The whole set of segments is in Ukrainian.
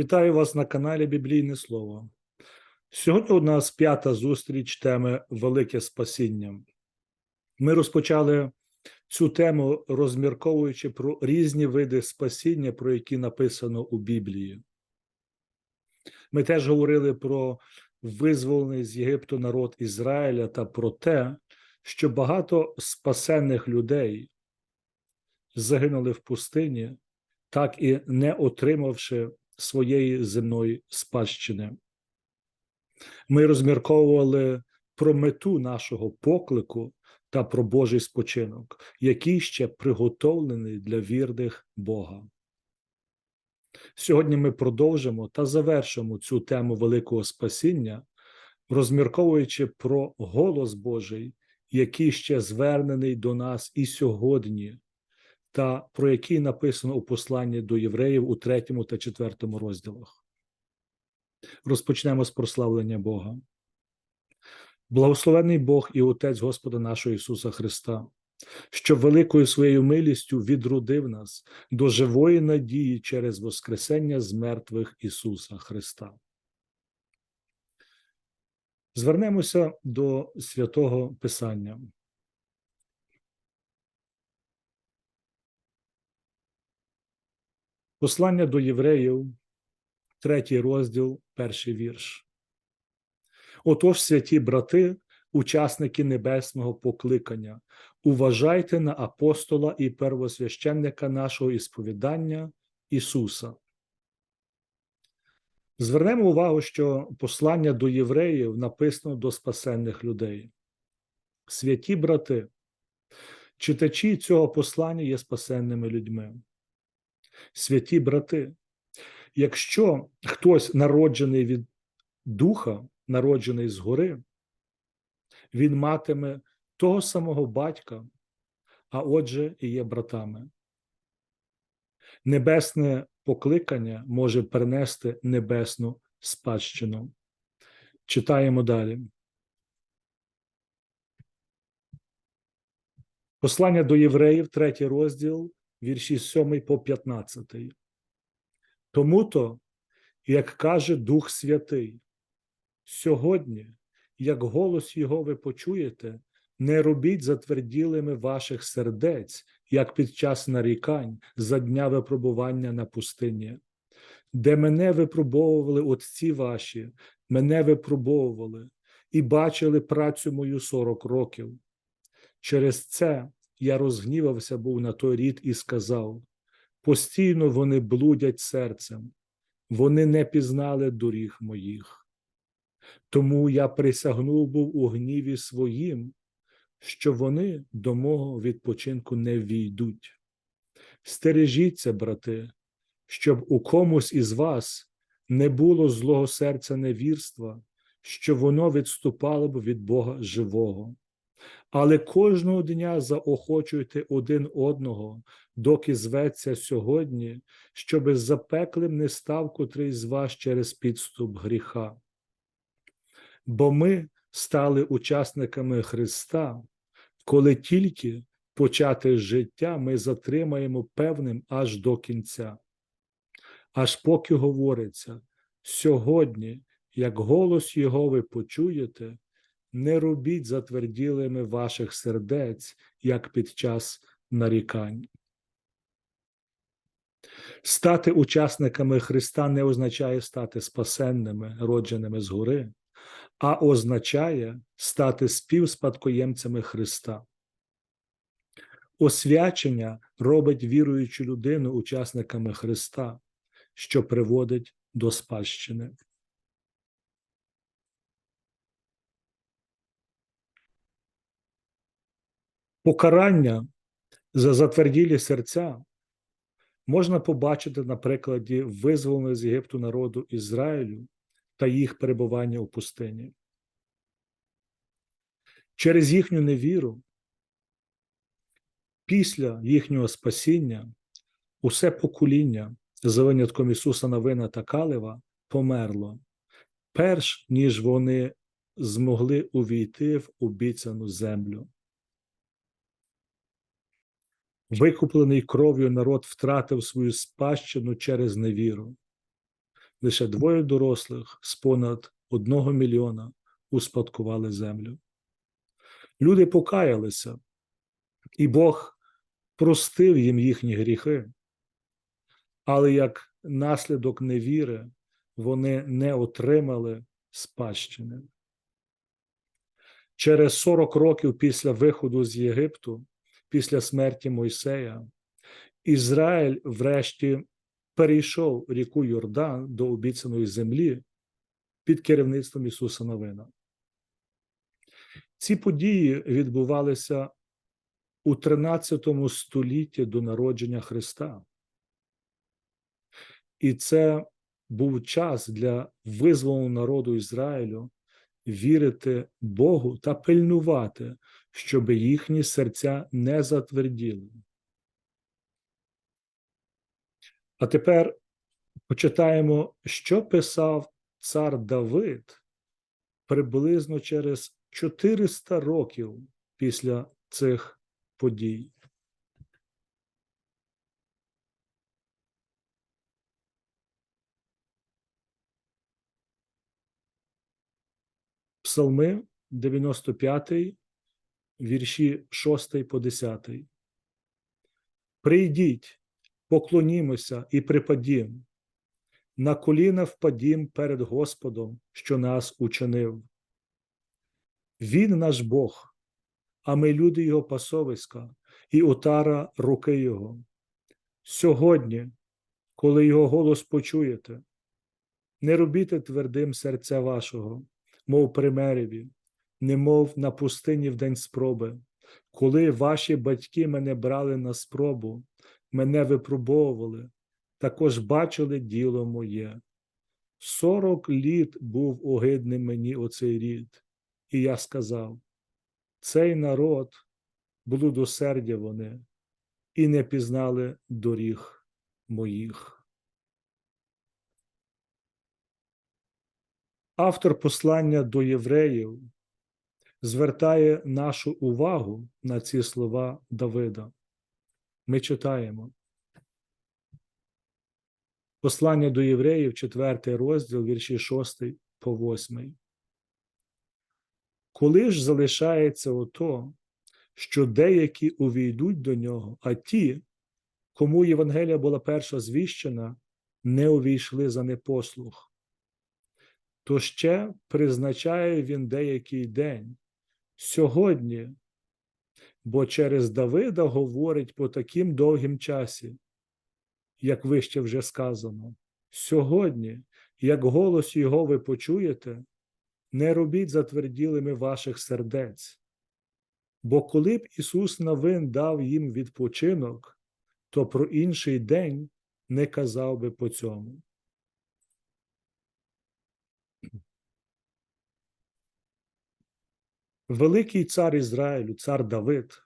Вітаю вас на каналі Біблійне Слово. Сьогодні у нас п'ята зустріч теми Велике Спасіння. Ми розпочали цю тему, розмірковуючи про різні види спасіння, про які написано у Біблії. Ми теж говорили про визволений з Єгипту народ Ізраїля та про те, що багато спасенних людей загинули в пустині, так і не отримавши своєї земної спадщини. Ми розмірковували про мету нашого поклику та про Божий спочинок, який ще приготовлений для вірних Бога. Сьогодні ми продовжимо та завершимо цю тему великого спасіння, розмірковуючи про голос Божий, який ще звернений до нас і сьогодні, та про який написано у посланні до євреїв у третьому та четвертому розділах. Розпочнемо з прославлення Бога. Благословений Бог і Отець Господа нашого Ісуса Христа, що великою своєю милістю відродив нас до живої надії через Воскресення з мертвих Ісуса Христа. Звернемося до святого Писання. Послання до євреїв, третій розділ, перший вірш. Отож, святі брати, учасники небесного покликання, уважайте на апостола і первосвященника нашого ісповідання Ісуса. Звернемо увагу, що послання до євреїв написано до спасенних людей. Святі брати, читачі цього послання є спасенними людьми. Святі брати, якщо хтось народжений від духа, народжений згори, він матиме того самого батька, а отже, і є братами. Небесне покликання може принести небесну спадщину. Читаємо далі. Послання до євреїв, третій розділ, вірші 7 по 15. Тому-то, як каже Дух Святий, сьогодні, як голос Його ви почуєте, не робіть затверділими ваших сердець, як під час нарікань за дня випробування на пустині, де мене випробовували отці ваші, мене випробовували і бачили працю мою сорок років. Через це я розгнівався був на той рід і сказав: постійно вони блудять серцем, вони не пізнали доріг моїх. Тому я присягнув був у гніві своїм, що вони до мого відпочинку не війдуть. Стережіться, брати, щоб у комусь із вас не було злого серця невірства, що воно відступало б від Бога живого. Але кожного дня заохочуйте один одного, доки зветься сьогодні, щоби запеклим не став котрий з вас через підступ гріха. Бо ми стали учасниками Христа, коли тільки почати життя ми затримаємо певним аж до кінця. Аж поки говориться, сьогодні, як голос Його ви почуєте, не робіть затверділими ваших сердець, як під час нарікань. Стати учасниками Христа не означає стати спасенними, родженими згори, а означає стати співспадкоємцями Христа. Освячення робить віруючу людину учасниками Христа, що приводить до спадщини. Покарання за затверділі серця можна побачити на прикладі визволеного з Єгипту народу Ізраїлю та їх перебування у пустині. Через їхню невіру, після їхнього спасіння, усе покоління, за винятком Ісуса Навина та Калева, померло, перш ніж вони змогли увійти в обіцяну землю. Викуплений кров'ю народ втратив свою спадщину через невіру. лише двоє дорослих з понад одного мільйона успадкували землю. Люди покаялися, і Бог простив їм їхні гріхи, але як наслідок невіри вони не отримали спадщини. Через 40 років після виходу з Єгипту, після смерті Мойсея, Ізраїль врешті перейшов ріку Йордан до обіцяної землі під керівництвом Ісуса Новина. Ці події відбувалися у 13 столітті до народження Христа. І це був час для визволеного народу Ізраїлю вірити Богу та пильнувати, щоб їхні серця не затверділи. А тепер почитаємо, що писав цар Давид приблизно через 400 років після цих подій. Псалми 95, вірші 6 по 10. Прийдіть, поклонімося і припадім, на коліна впадім перед Господом, що нас учинив. Він наш Бог, а ми люди Його пасовиська і отара руки Його. Сьогодні, коли Його голос почуєте, не робіте твердим серця вашого, мов при мереві, немов на пустині в день спроби, коли ваші батьки мене брали на спробу, мене випробовували, також бачили діло моє. Сорок літ був огидним мені оцей рід, і я сказав: цей народ блудосердя вони, і не пізнали доріг моїх. Автор послання до євреїв звертає нашу увагу на ці слова Давида. Ми читаємо. Послання до євреїв, 4 розділ, вірші 6 по 8. Коли ж залишається ото, що деякі увійдуть до нього, а ті, кому Євангелія була перша звіщена, не увійшли за непослух, то ще призначає він деякий день сьогодні, бо через Давида говорить по таким довгім часі, як вище вже сказано. Сьогодні, як голос його ви почуєте, не робіть затверділими ваших сердець. Бо коли б Ісус Навин дав їм відпочинок, то про інший день не казав би по цьому. Великий цар Ізраїлю, цар Давид,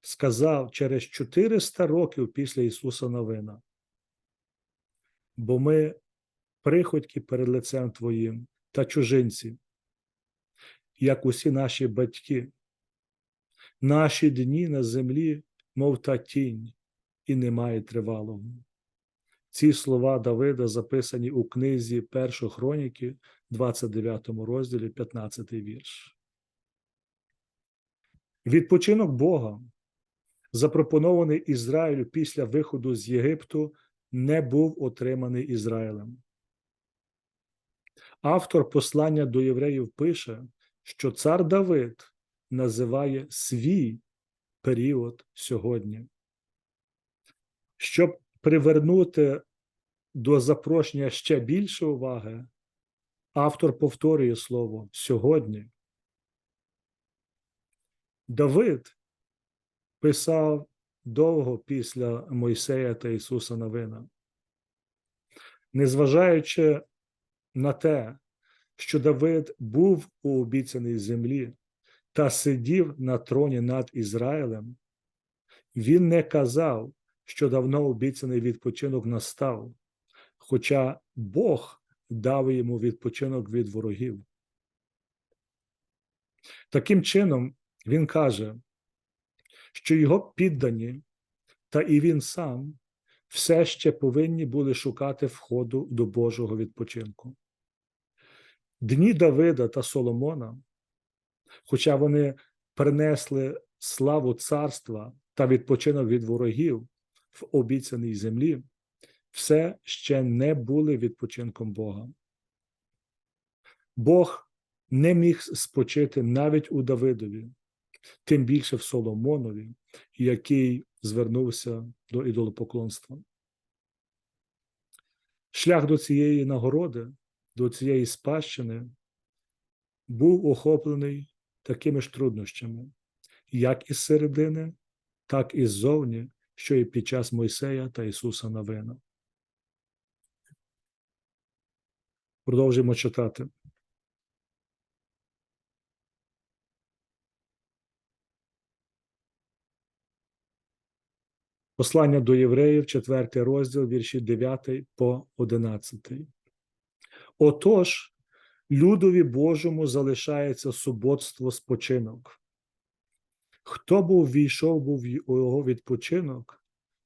сказав через 400 років після Ісуса Новина, бо ми приходьки перед лицем Твоїм та чужинці, як усі наші батьки, наші дні на землі, мов та тінь, і немає тривалого. Ці слова Давида записані у книзі Першої хроніки, 29 розділі, 15 вірш. Відпочинок Бога, запропонований Ізраїлю після виходу з Єгипту, не був отриманий Ізраїлем. Автор послання до євреїв пише, що цар Давид називає свій період сьогодні. Щоб привернути до запрошення ще більше уваги, автор повторює слово сьогодні. Давид писав довго після Мойсея та Ісуса Новина. Незважаючи на те, що Давид був у обіцяній землі та сидів на троні над Ізраїлем, він не казав, що давно обіцяний відпочинок настав, хоча Бог дав йому відпочинок від ворогів. Таким чином, він каже, що його піддані, та і він сам все ще повинні були шукати входу до Божого відпочинку. Дні Давида та Соломона, хоча вони принесли славу царства та відпочинок від ворогів в обіцяній землі, все ще не були відпочинком Бога. Бог не міг спочити навіть у Давидові, тим більше в Соломонові, який звернувся до ідолопоклонства. Шлях до цієї нагороди, до цієї спадщини був охоплений такими ж труднощами, як із середини, так і ззовні, що і під час Мойсея та Ісуса Навина. Продовжуємо читати. Послання до євреїв, 4 розділ, вірші 9 по 11. Отож, людові Божому залишається суботство спочинок. Хто був війшов був у його відпочинок,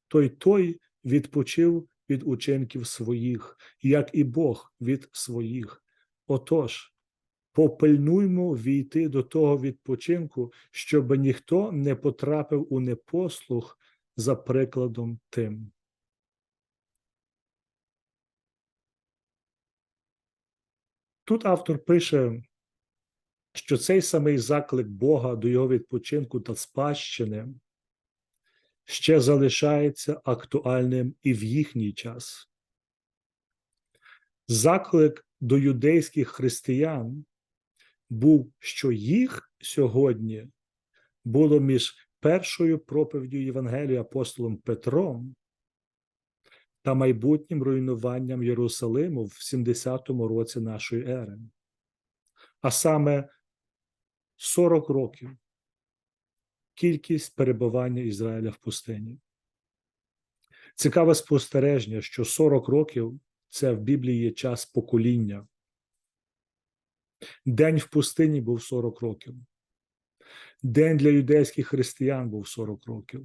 той той відпочив від учинків своїх, як і Бог від своїх. Отож, попильнуймо війти до того відпочинку, щоб ніхто не потрапив у непослух за прикладом тим. Тут автор пише, що цей самий заклик Бога до його відпочинку та спадщини ще залишається актуальним і в їхній час. Заклик до юдейських християн був, що їх сьогодні було між першою проповіддю Євангелія апостолом Петром та майбутнім руйнуванням Єрусалиму в 70-му році нашої ери, а саме 40 років кількість перебування Ізраїля в пустині. Цікаве спостереження, що 40 років це в Біблії є час покоління. День в пустині був 40 років. День для юдейських християн був 40 років.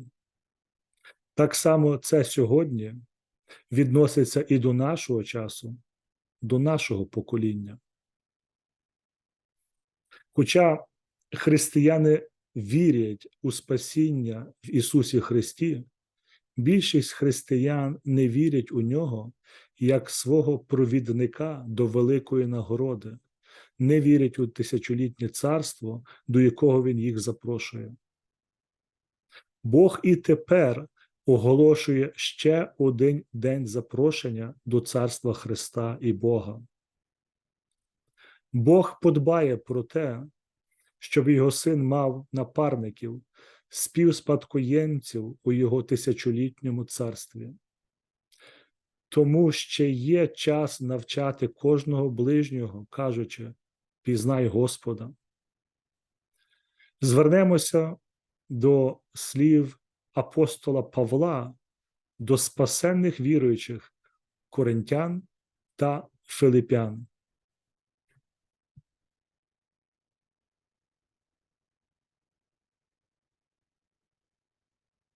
Так само це сьогодні відноситься і до нашого часу, до нашого покоління. Хоча християни вірять у спасіння в Ісусі Христі, більшість християн не вірять у нього як свого провідника до великої нагороди, не вірять у тисячолітнє царство, до якого Він їх запрошує. Бог і тепер оголошує ще один день запрошення до царства Христа і Бога. Бог подбає про те, щоб його син мав напарників, співспадкоємців у його тисячолітньому царстві. Тому ще є час навчати кожного ближнього, кажучи, пізнай Господа. Звернемося до слів апостола Павла, до спасенних віруючих коринтян та филипян.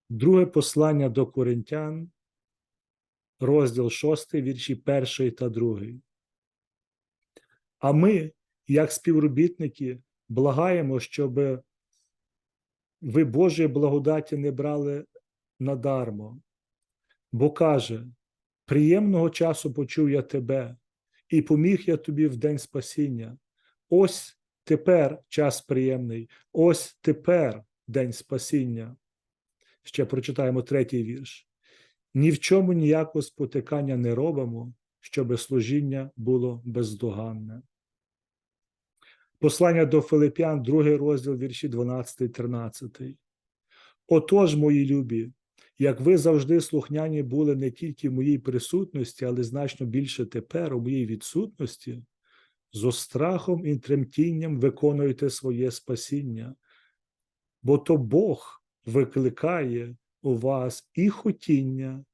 Друге послання до коринтян, розділ 6, вірші 1 та 2. А ми, як співробітники, благаємо, щоб ви Божої благодаті не брали надармо, бо каже: приємного часу почув я тебе, і поміг я тобі в день спасіння. Ось тепер час приємний, ось тепер день спасіння. Ще прочитаємо третій вірш. Ні в чому ніякого спотикання не робимо, щоб служіння було бездоганне. Послання до Филип'ян, другий розділ вірші 12, 13. Отож, мої любі, як ви завжди слухняні були не тільки в моїй присутності, але значно більше тепер, у моїй відсутності, зо страхом і тремтінням виконуєте своє спасіння, бо то Бог викликає у вас і хотіння,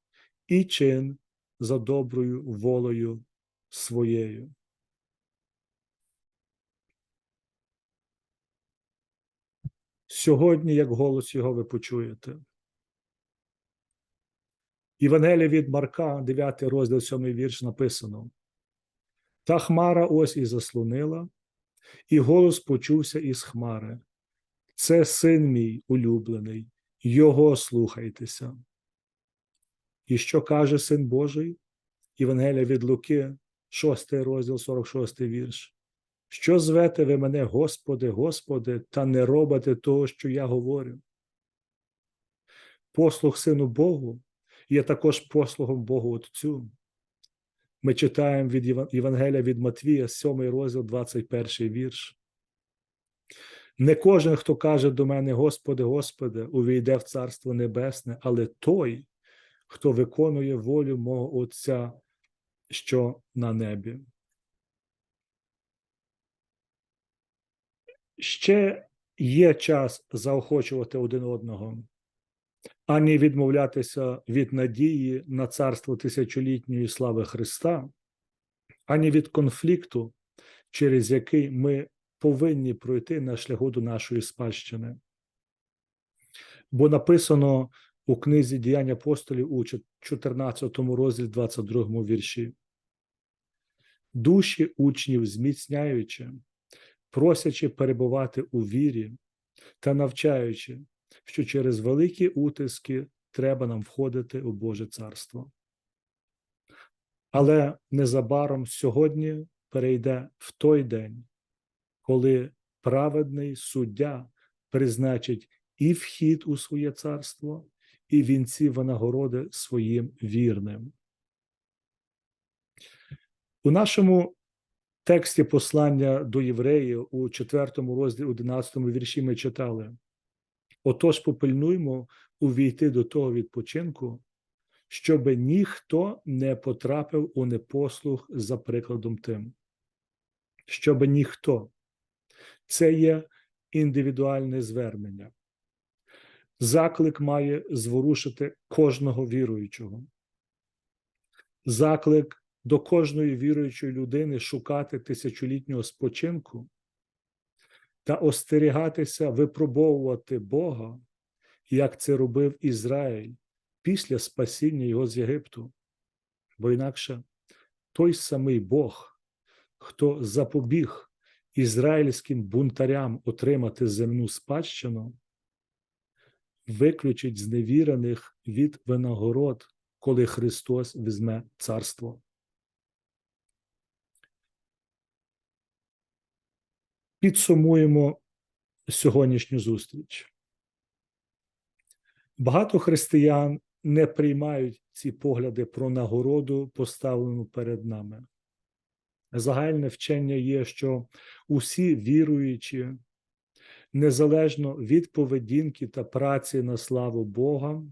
і чин за доброю волею своєю. Сьогодні, як голос його ви почуєте. Євангелія від Марка, 9 розділ, 7 вірш написано: Та хмара ось і заслонила, і голос почувся із хмари. Це син мій улюблений, його слухайтеся. І що каже син Божий? Євангелія від Луки, 6 розділ, 46 вірш. Що звете ви мене, Господи, Господи, та не робите того, що я говорю? Послуг Сину Богу є також послугом Богу Отцю. Ми читаємо від Євангелія від Матвія, 7 розділ, 21 вірш. Не кожен, хто каже до мене, Господи, Господи, увійде в Царство Небесне, але той, хто виконує волю мого Отця, що на небі. Ще є час заохочувати один одного, ані відмовлятися від надії на царство тисячолітньої слави Христа, ані від конфлікту, через який ми повинні пройти на шляху до нашої спадщини. Бо написано у книзі діянь апостолів у 14 розділі 22 вірші. Душі учнів зміцняючи, просячи перебувати у вірі та навчаючи, що через великі утиски треба нам входити у Боже Царство. Але незабаром сьогодні перейде в той день, коли праведний суддя призначить і вхід у своє царство, і вінці винагороди своїм вірним. У нашому тексті послання до євреїв у 4 розділі 11 вірші ми читали: Отож, попильнуймо увійти до того відпочинку, щоб ніхто не потрапив у непослух за прикладом тим. Щоб ніхто. Це є індивідуальне звернення. Заклик має зворушити кожного віруючого. Заклик до кожної віруючої людини шукати тисячолітнього спочинку та остерігатися випробовувати Бога, як це робив Ізраїль після спасіння його з Єгипту. Бо інакше той самий Бог, хто запобіг ізраїльським бунтарям отримати земну спадщину, виключить зневірених від винагород, коли Христос візьме царство. Підсумуємо сьогоднішню зустріч. Багато християн не приймають ці погляди про нагороду, поставлену перед нами. Загальне вчення є, що усі віруючі, незалежно від поведінки та праці на славу Бога,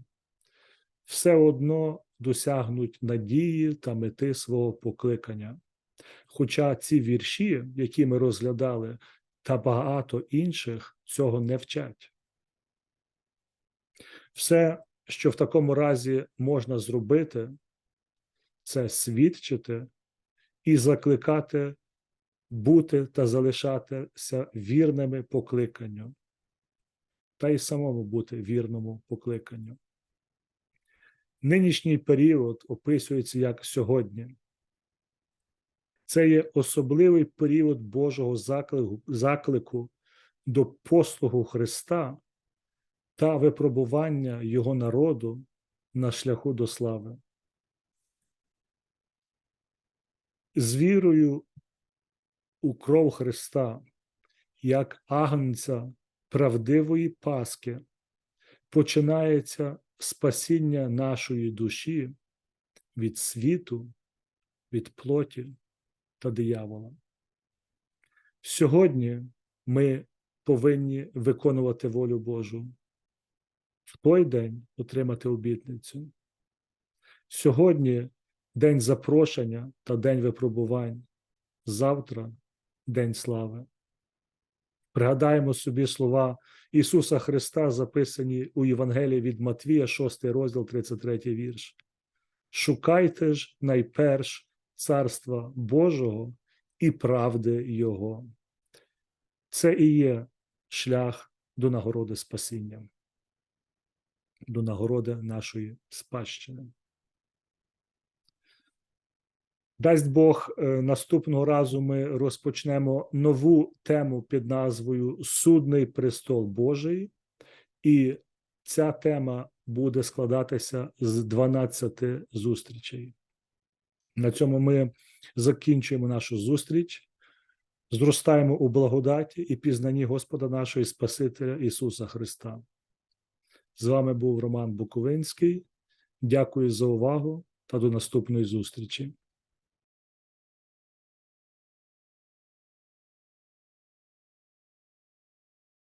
все одно досягнуть надії та мети свого покликання. Хоча ці вірші, які ми розглядали, та багато інших цього не вчать. Все, що в такому разі можна зробити, це свідчити і закликати бути та залишатися вірними покликанню, та й самому бути вірному покликанню. Нинішній період описується як сьогодні. Це є особливий період Божого заклику, заклику до послугу Христа та випробування Його народу на шляху до слави. З вірою у кров Христа, як агнця правдивої Паски, починається спасіння нашої душі від світу, від плоті та диявола. Сьогодні ми повинні виконувати волю Божу, в той день отримати обітницю. Сьогодні день запрошення та день випробувань, завтра день слави. Пригадаємо собі слова Ісуса Христа, записані у Євангелії від Матвія, 6 розділ, 33 вірш. Шукайте ж найперш Царства Божого і правди Його. Це і є шлях до нагороди спасіння, до нагороди нашої спадщини. Дасть Бог, е, наступного разу ми розпочнемо нову тему під назвою Судний престол Божий, і ця тема буде складатися з 12 зустрічей. На цьому ми закінчуємо нашу зустріч, зростаємо у благодаті і пізнанні Господа нашого і Спасителя Ісуса Христа. З вами був Роман Буковинський. Дякую за увагу та до наступної зустрічі.